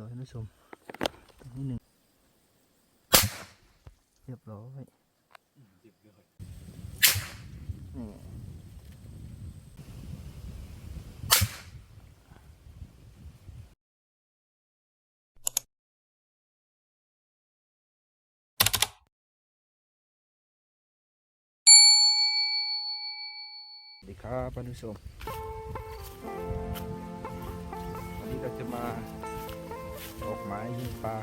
ร้อยท่านผู้ชมตรงนี้หนึ่งเรียบร้อยนี่สวัสดีครับท่านผู้ชมวันนี้เราจะมา ออกหมายยิงปลา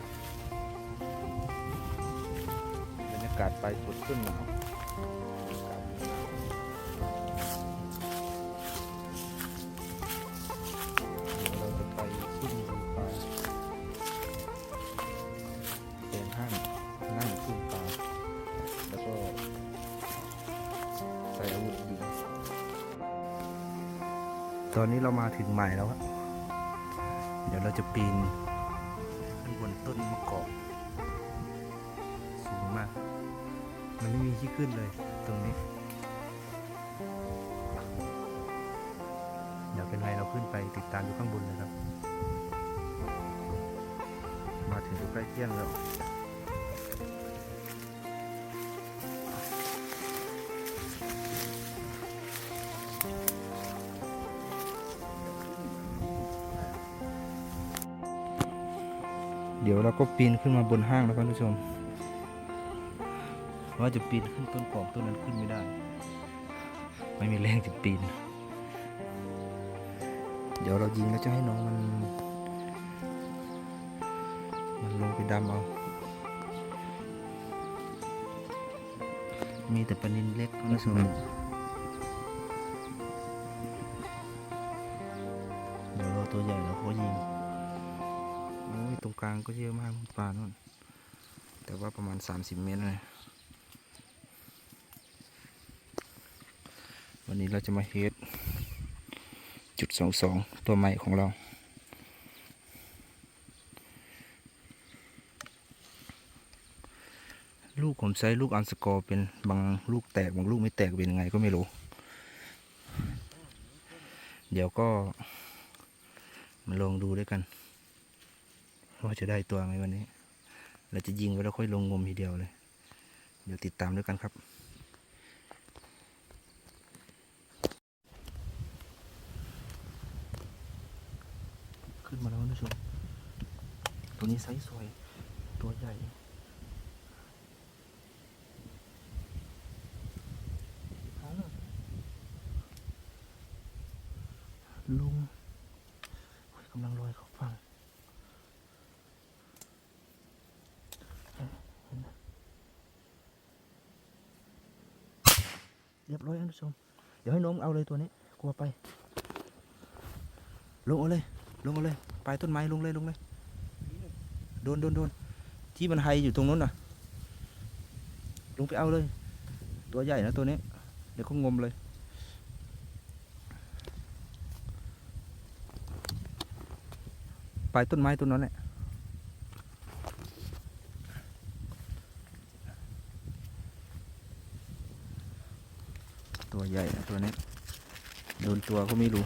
บรรยากาศไปสดขึ้นหนาวบรรยากาศหนาวเราจะไปขึ้นปลาเป็นห้างนั่งขึ้นปลาแล้วก็ใส่อาวุธยิงตอนนี้เรามาถึงใหม่แล้วครับเดี๋ยวเราจะปีน ขึ้นเลยตรงนี้ เดี๋ยวเป็นไรเราขึ้นไปติดตามอยู่ข้างบนเลยครับ มาถึงใกล้เที่ยงแล้วเดี๋ยวเราก็ปีนขึ้นมาบนห้างแล้วท่านผู้ชม ว่าจะปีนขึ้นต้นกอกต้นนั้นขึ้นไม่ได้ ไม่มีแรงจะปีน เดี๋ยวเรายิงแล้วจะให้น้องมัน มันลงไปดำเอา มีแต่ปลานินเล็กท่านผู้ชมเดี๋ยวเราตัวใหญ่เราก็ยิง โอ้ย ตรงกลางก็เยอะมากปลาโน่นแต่ว่าประมาณ 30 เมตรเลย วันนี้เราจะมาเฮดจุดสองสองตัวใหม่ของเรา ลูกผมใช้ลูกอันสกอร์เป็นบางลูกแตกบางลูกไม่แตกเป็นยังไงก็ไม่รู้ เดี๋ยวก็มาลองดูด้วยกันว่าจะได้ตัวไหมวันนี้ เราจะยิงไว้แล้วค่อยลงงมทีเดียวเลย เดี๋ยวติดตามด้วยกันครับ ขึ้นมาแล้วท่านผู้ชม ตัวนี้ไซส์สวย ตัวใหญ่ ลุงกำลังลอยเข้าฝั่งเรียบร้อยท่านผู้ชม เดี๋ยวให้น้องเอาเลยตัวนี้ กลัวไป ลงเอาเลย ลงเอาเลยปลายต้นไม้ลงเลยลงเลยโดนโดนโดนที่มันไฮอยู่ตรงนู้นน่ะ ลงไปเอาเลย ตัวใหญ่นะตัวนี้ เดี๋ยวเขางมเลย ปลายต้นไม้ต้นนั้นแหละตัวใหญ่นะตัวนี้ โดนตัวก็ไม่รู้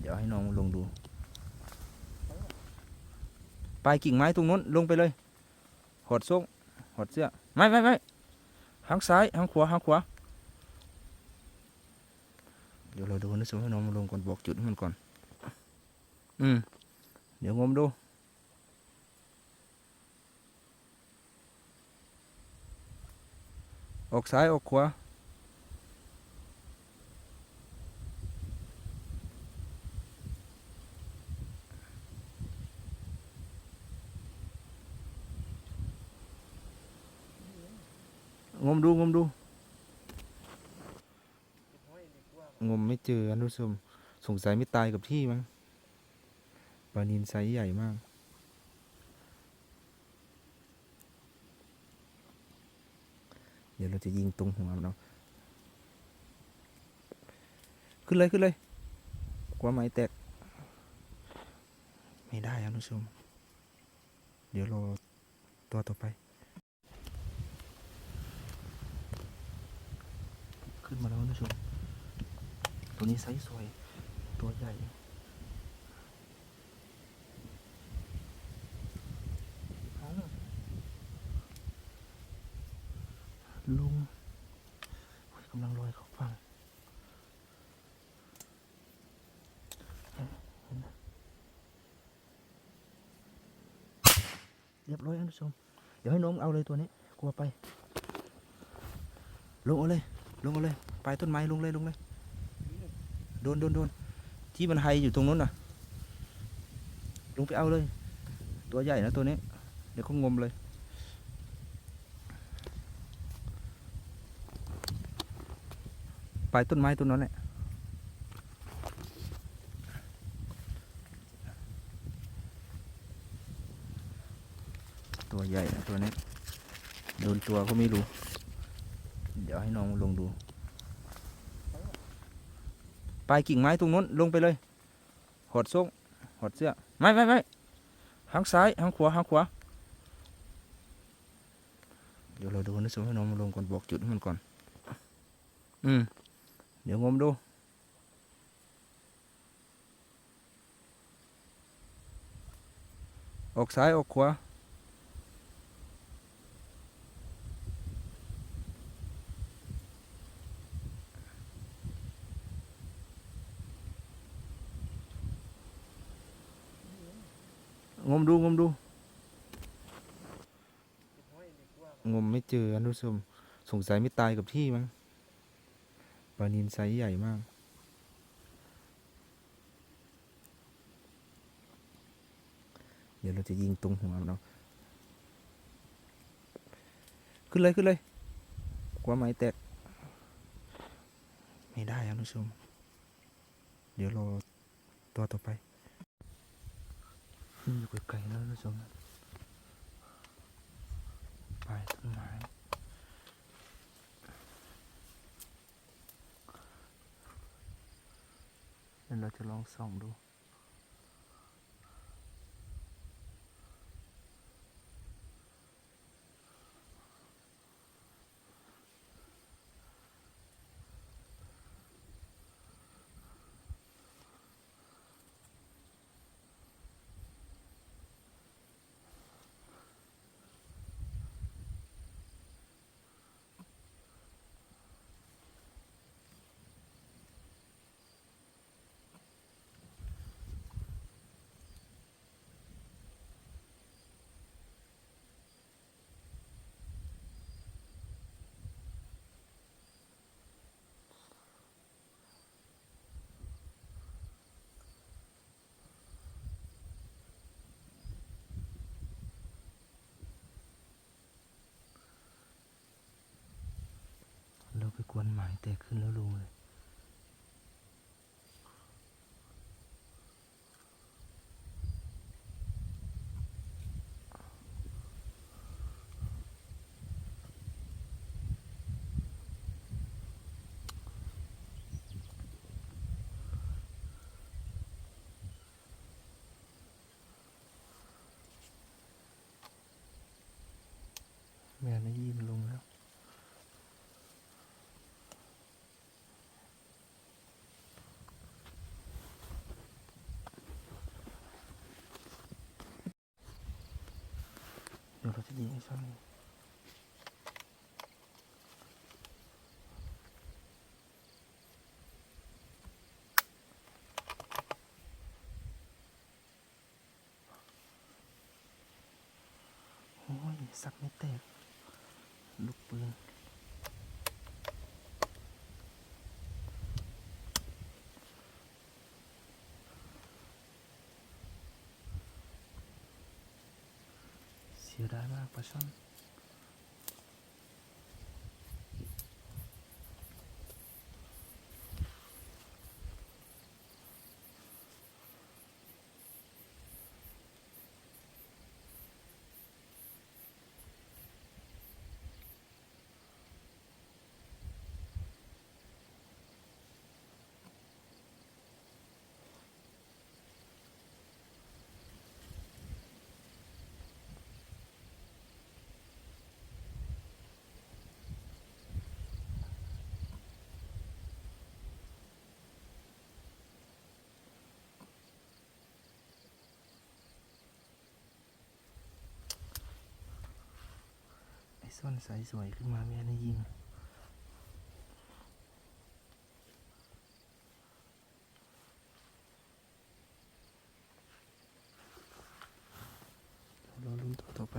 เดี๋ยวให้น้องลงดู ปลายกิ่งไม้ตรงนู้นลงไปเลยหดส่งหดเสื้อ ไม่ไม่ไม่หางซ้ายหางขวาหางขวา เดี๋ยวเราดูนะสมให้น้องลงก่อนบอกจุดให้มันก่อน อืม เดี๋ยวงมดูออกซ้ายออกขวา งมดูงมดู งมไม่เจออันผู้ชมสงสัยไม่ตายกับที่มั้งปลานินไซส์ใหญ่มาก เดี๋ยวเราจะยิงตรงหัวมันเอาขึ้นเลยขึ้นเลยกลัวไม้แตก ไม่ได้อันผู้ชม เดี๋ยวรอตัวต่อไป ขึ้นมาแล้วนผู้ชม ตัวนี้ไซส์สวย ตัวใหญ่ ลุงกำลังลอยเขาฟังเรียบร้อยท่านผู้ชม เดี๋ยวให้น้องเอาเลยตัวนี้ กลัวไป ลงเอาเลย ลงเอาเลย ไปต้นไม้ลงเลยลงเลย โดนโดนโดนที่มันไฮอยู่ตรงนู้นน่ะ ลงไปเอาเลย ตัวใหญ่นะตัวนี้ เดี๋ยวเขางมเลย ไปต้นไม้ต้นนั้นแหละตัวใหญ่นะตัวนี้ โดนตัวก็ไม่รู้ เดี๋ยวให้น้องลงดู ปลายกิ่งไม้ตรงนู้นลงไปเลย หดส่งหดเสื้อ ไม่ไม่ไม่หางซ้ายหางขวาหางขวา เดี๋ยวเราดูนะสมให้น้องลงก่อนบอกจุดให้มันก่อน อืม เดี๋ยวงมดูออกซ้ายออกขวา งมดูงมดู งมไม่ เจออนผู้ชมสงสัยไม่ตายกับที่มั้งปลานินไซส์ใหญ่มาก เดี๋ยวเราจะยิงตรงหัวมันเอาขึ้นเลยขึ้นเลยกลัวไม้แตก ไม่ได้อันผู้ชม เดี๋ยวรอตัวต่อไปอยู่ไกลๆนะท่านผู้ชมปต้นไม้ เราจะลองส่องดู แตกขึ้นแล้วลงเลย แม่นายีมันลงแล้ว เขาจะยิงไอ้ช่องนี้โอ้ย สักไม่เตกลูกปืน เสีย ดายมากปลาช่อนไอ้ซ่อนสายสวยขึ้นมาแม่ได้ยิง เราลุ้นตัวต่อไป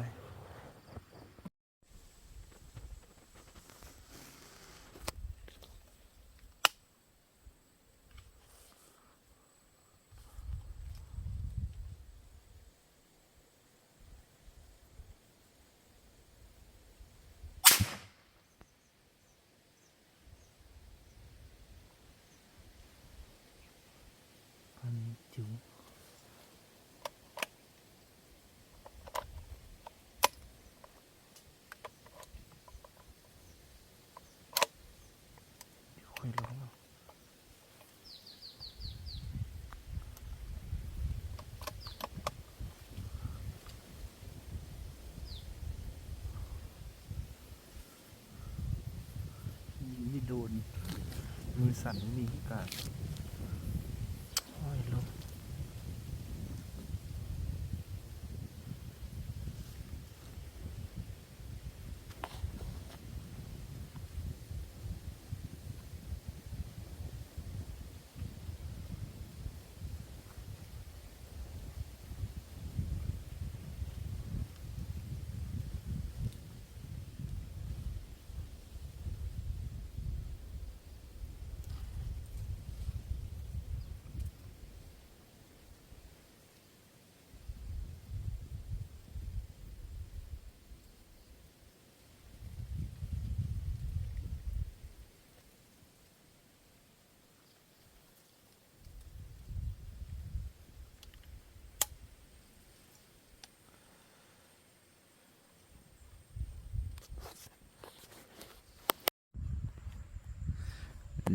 มือสั่นไม่มีกา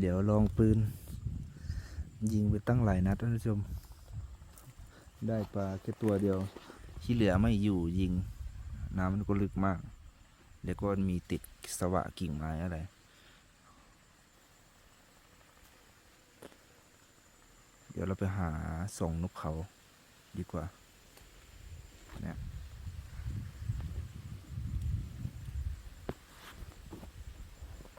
ดี๋ยวลองปืน ยิงไปตั้งหลายนัดท่านผู้ชม ได้ปลาแค่ตัวเดียว ที่เหลือไม่อยู่ยิง น้ำมันก็ลึกมาก แล้วก็มีติดสวะกิ่งไม้อะไรเดี๋ยวเราไปหาส่องนกเขาดีกว่าเนี่ย